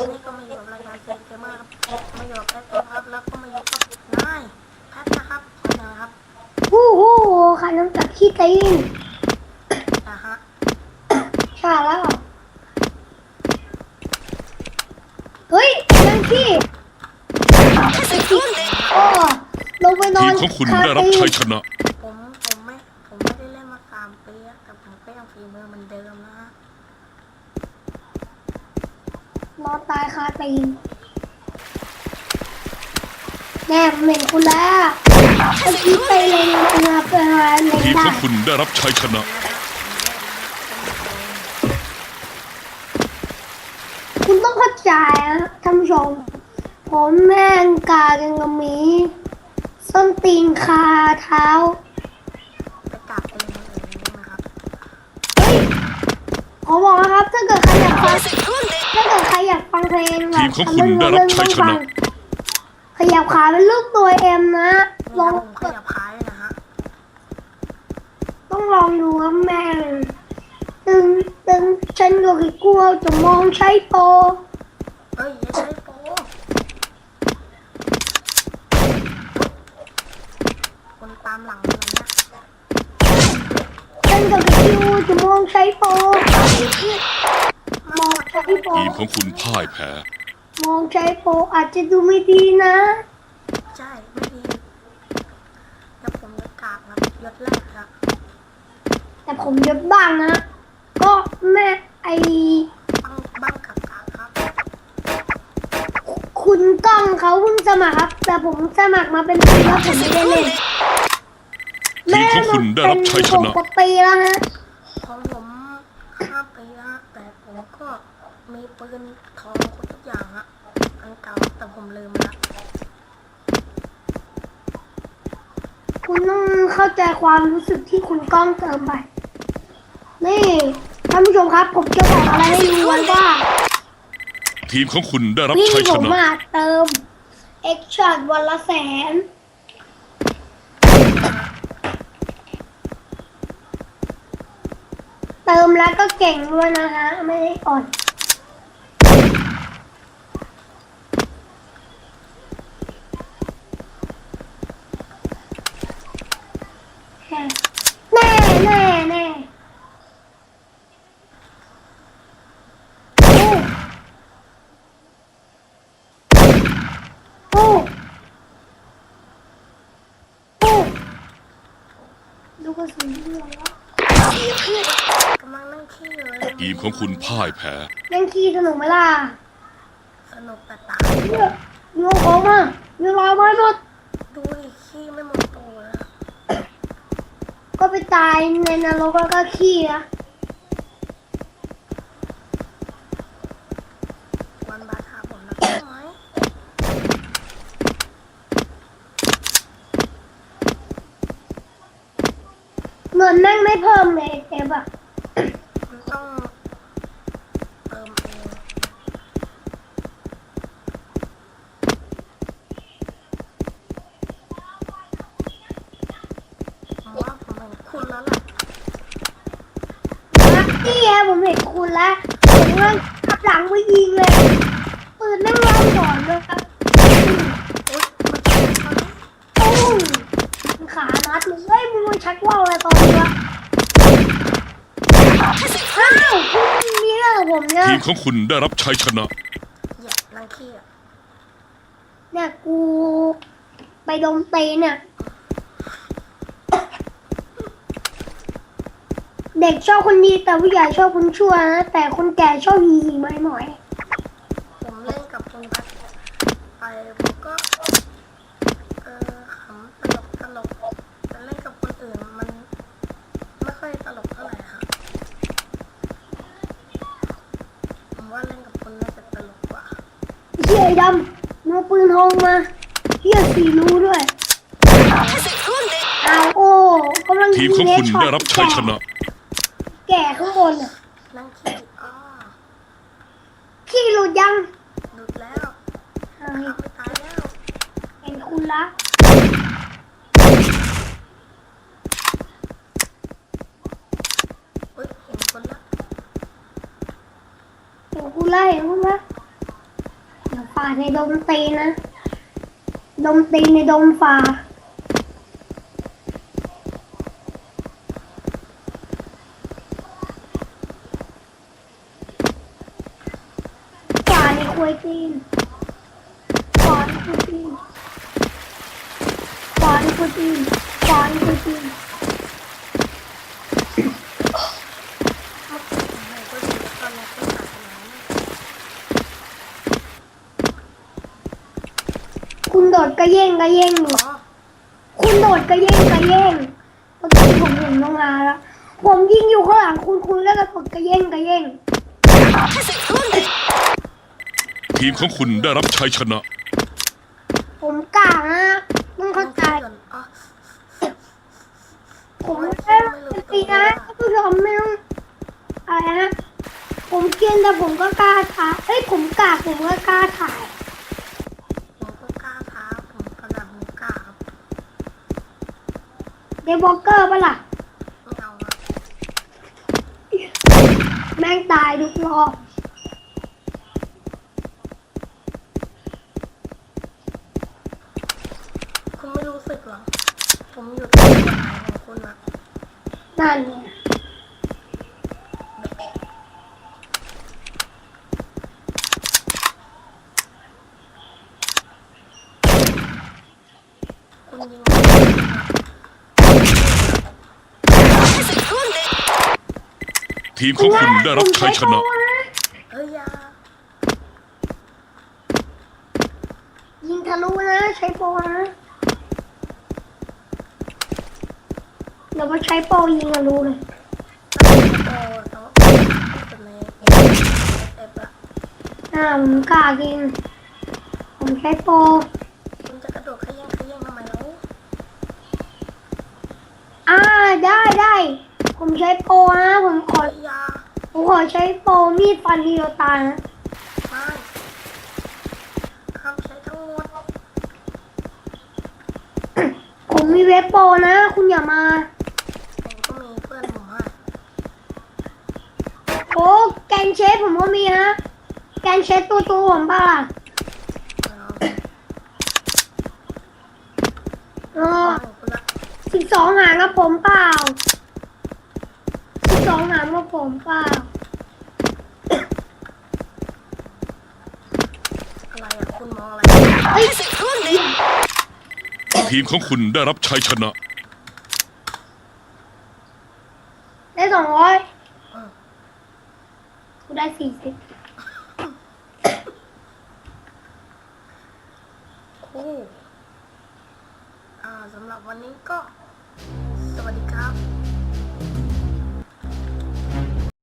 วันนี้ก็มาอยู่กับรายการเซนเกมเมอร์ครับมาอยู่กับแพทครับแล้วก็มาอยู่กับนายแพทนะครับคนหนึงครับฮู้ฮู้ค่ะน้ำจากขี้ตีนนะฮะใช่แล้วเฮ้ยนั่นขี้โอ้ลงไปนอทีนมของคุณคาได้รับตีนชัยชนะ ผมผมไม่ผมไม่ได้เล่นมาสามปีอะแต่ผมก็ยังฝีมือเหมือนเดิมนะฮะ นอนตายคาตีนแน่ผมเห็นคุณแล้วเมื่อกี้ไปเลงมาไปหาเลงทีมได้ของคุณได้รับชัยชนะ คุณต้องเข้าใจนะท่านผู้ชม ผมแม่งกากันกับหมี ส้นตีนคาเท้า ไปกราบเป็นคนอื่นนี่นะครับเฮ้ยขอบอกนะครับ ถ้าเกิดใครอยากฟัง ถ้าเกิดใครอยากฟังเพลงแบทีบมของคุณได้รับชัยชนะ ขยับขาเป็นรูปตัวเอ็มนะลนี่องครับผมขยับพายด้วยนะฮะต้องลองดูครับแม่งตึงตึงฉันก็คือกลัวจะมองใช้โปรเอ้ยอย่าใช้โปรคนตามหลังอะไรเนี่ยฉันก็คือคิวจะมองใช้โป ทีมของคุณพ่ายแพ้ มองใช้โปรอาจจะดูไม่ดีนะ ใช่ไม่ดีแล้วผมจะกราบครับยศแรกครับ แต่ผมยศบ้างนะ ก็แม่ไอบ้างบ้างกับกราบครับ คุณก้องเขาเพิ่งสมัครครับ แต่ผมสมัครมาเป็นปีแล้วผมไม่ได้เล่นทีมของคุณได้รับชัยชหนะกกว่าปีแล้วฮะ ของผมห้าปีแล้วฮะแต่ผมก็ มีปืนทองครบทุกอย่างฮะอันเก่าแต่ผมลืมละคุณต้องเข้าใจความรู้สึกที่คุณก้องเติมไป นี่ท่านผู้ชมครับ ผมจะบอกอะไรให้รู้ไว้ว่าทีมของคุณได้รับพี่ชัยผชมนะ มาเติม X shot วันละแสน เติมแล้วก็เก่งด้วยนะฮะ ไม่ได้อ่อนแน่แน่แน่โอ้โอ้โอ้ ดูกระสุนที่เหลือแล้วกำลังนั่งขี้อยู่เลยทีมของคุณพ่ายแพ้เล่นขี้สนุกไหมล่ะสนุกแต่ตาเนี่ยโยนของมาโยนลอยไม้หมด ดูดิขี้ไม่หมดตัวเลยอะก็ไปตายในนรกแล้วก็ขี้นะ วันบาทาผมนะใช่ไหม เงินแม่งไม่เพิ่มเลยเอฟอะมันต้องเติมเองผมว่าผมเห็นคุณแล้วล่ะลักกี้แฮะผมเห็นคุณแล้วผมกำลังขับหลังไปยิงเลยปืนแม่งร้อนก่อนเลยครับอุ๊ยมันเป็นเขาเนี่ยตุ้งมันขานัดเลยเฮ้ยมึงมา ชักว่าวอะไรตอนนี้วะอ้าวคุณมีเรื่องกับผมเนี่ยทีมของคุณได้รับชัยชนะ เหยียบรังขี้อะเนี่ยกูไปดมเตนเนี่ย เด็กชอบคนดีแต่ผู้ใหญ่ชอบคนชั่วนะแต่คนแก่ชอบหีหีหมอยหมอยผมเล่นกับคุณพัดไปผมก็ เออขำตลกตลกแต่เล่นกับคนอื่นมันไม่ค่อยตลกเท่าไหร่ครับผมว่าเล่นกับคุณน่าจะตลกกว่า เฮียไอ้ดำมึงเอาปืน ทองมาเฮียสีรู้ด้วยเอาโอ้กำลังทีมของคุณเฮดช็ตได้รับชัยชนะ แก่ข้างบนน่ะรังขี้อ๋อขี้หลุดยังดุดแล้วเฮ้ยทำไม่ตายแล้วเห็นคุณละอุ้ยเห็นคนละเห็นคุณละเห็นคุณละป่า ในดมตีนะ ดมตีในดมฝ่าป่าในควยตีนป่าในควยตีนป่าในควยตีนป่าในควยตีน ไม่ก็ดีแล้วตอนนี้ก็ตัดน้ำ คุณโดด กระเย่งกระเย่งอยู่อ๋อคุณโดดกระเย่งกระเย่งเมื่อกี้ผมเห็นน้องอาแล้ว ผมยิงอยู่ข้างหลังคุณคุณแล้วก็กดกระเย่งกระเย่งทีมของคุณได้รับชัยชนะ ผมกล้านะต้องเข้าใจอ๋อผมไม่ได้ตีนะท่านผู้ชมไม่ต้องอะไรนะผมเกรียนแต่ผมก็กล้าถ่ายเอ้ยผมกล้าผมก็กล้าถ่าย ผมก็กล้าท้าผมขนาดผมกล้าครับ เดบล็อกเกอร์ปะล่ะ ไม่เอาอะแม่งตายทุกรอบคุณไม่รู้สึกเหรอ ผมอยู่ตรงไหนของคุณอะนั่นไงคุณยิง ทีมของคุณได้รับชัยชนะ เอ้ยอยายิงทะลุนะใช้โปรนะเดี๋ยวมาใช้โปรยิงทะลุเลยโอ้โต๊ะเป็นเลยเอฟอะอ่าผมกล้ายิงผมใช้โปรคุณจะกระโดดขยันขยันทำไมแล้วอ่าได้ได้ ผมใช้โปรนะผมขอเอ้ยอยาผมขอใช้โปรมีดฟันเดียวตายนะไม่ห้ามใช้ทั้งหมด ผมมีเว็บโปรนะ คุณอย่ามาผมก็มีเพื่อนผมให้โอ้แกนเชฟผมก็มีนะ แกนเชฟตัวตัวผมบ้าล่ะเอาอ๋อเอาคุณละสิบสองหางกับผมเปล่า สองหางกับผมเปล่าอะไรอะคุณมองอะไรเฮ้ยทีมของคุณได้รับชัยชนะ ได้สองร้อยกูได้สี่สิบคู่อ่าสำหรับวันนี้ก็